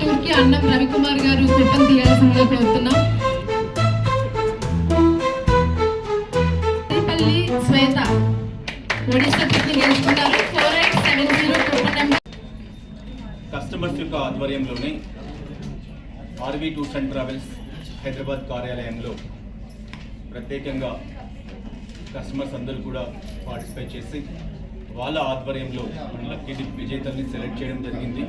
టూర్కి అన్నం రవికుమార్ గారు కూపన్ తీయాల్సిందిగా కోరుతున్నాం. శ్వేత ఒడిశా టూర్ నేర్చుకున్నారు four eight seven zero coupon number customers యొక్క ఆధ్వర్యంలోనే RV tours and travels Hyderabad కార్యాలయంలో ప్రత్యేకంగా కస్టమర్స్ అందరూ కూడా పార్టిసిపేట్ చేసి వాళ్ళ ఆధ్వర్యంలో మన లక్కీ డిప్ విజేతల్ని సెలెక్ట్ చేయడం జరిగింది.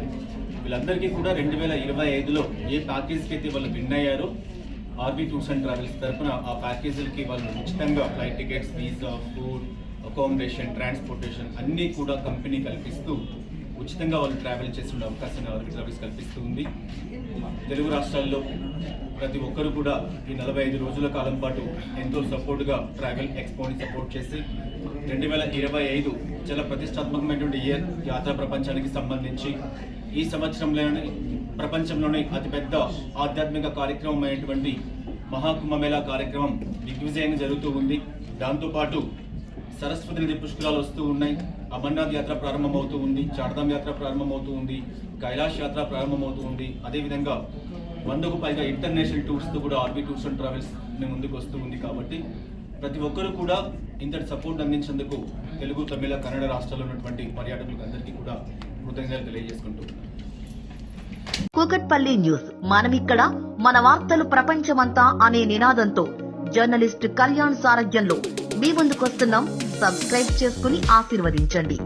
వీళ్ళందరికీ కూడా రెండు వేల ఇరవై ఐదులో ఏ ప్యాకేజ్కి అయితే వాళ్ళు విన్ అయ్యారో ఆర్బీ టూర్స్ అండ్ ట్రావెల్స్ తరఫున ఆ ప్యాకేజీలకి వాళ్ళు ఉచితంగా flight tickets visa food accommodation transportation అన్నీ కూడా కంపెనీ కల్పిస్తూ ఉచితంగా వాళ్ళు ట్రావెల్ చేసే అవకాశాన్ని ఆర్బీ ట్రావెల్స్ కల్పిస్తూ ఉంది. తెలుగు రాష్ట్రాల్లో ప్రతి ఒక్కరు కూడా ఈ నలభై ఐదు రోజుల కాలం పాటు ఎంతో సపోర్ట్గా ట్రావెల్ ఎక్స్పోని సపోర్ట్ చేసి రెండు వేల ఇరవై ఐదు చాలా ప్రతిష్టాత్మకమైనటువంటి ఇయర్ యాత్రా ప్రపంచానికి సంబంధించి ఈ సంవత్సరంలోనే ప్రపంచంలోనే అతిపెద్ద ఆధ్యాత్మిక కార్యక్రమం అయినటువంటి మహాకుంభమేళా కార్యక్రమం దిగ్విజయంగా జరుగుతూ ఉంది. దాంతోపాటు సరస్వతి నది పుష్కరాలు వస్తూ ఉన్నాయి. అమర్నాథ్ యాత్ర ప్రారంభమవుతూ ఉంది. చార్ధామ్ యాత్ర ప్రారంభమవుతూ ఉంది. కైలాష్ యాత్ర ప్రారంభమవుతూ ఉంది. అదేవిధంగా వందకు పైగా ఇంటర్నేషనల్ టూర్స్తో కూడా ఆర్బీ టూర్స్ అండ్ ట్రావెల్స్ ముందుకు వస్తూ ఉంది కాబట్టి ప్రతి ఒక్కరు కూడా ఇంతటి సపోర్ట్ అందించేందుకు తెలుగు తమిళ కన్నడ రాష్ట్రాల్లో ఉన్నటువంటి పర్యాటకులకు అందరికీ కూడా కృతజ్ఞతలు తెలియజేసుకుంటూ కూకట్పల్లి న్యూస్. మనమిక్కడ మన వార్తలు ప్రపంచమంతా అనే నినాదంతో జర్నలిస్ట్ కళ్యాణ్ సారథ్యంలో మీ ముందుకొస్తున్నాం. సబ్స్క్రైబ్ చేసుకుని ఆశీర్వదించండి.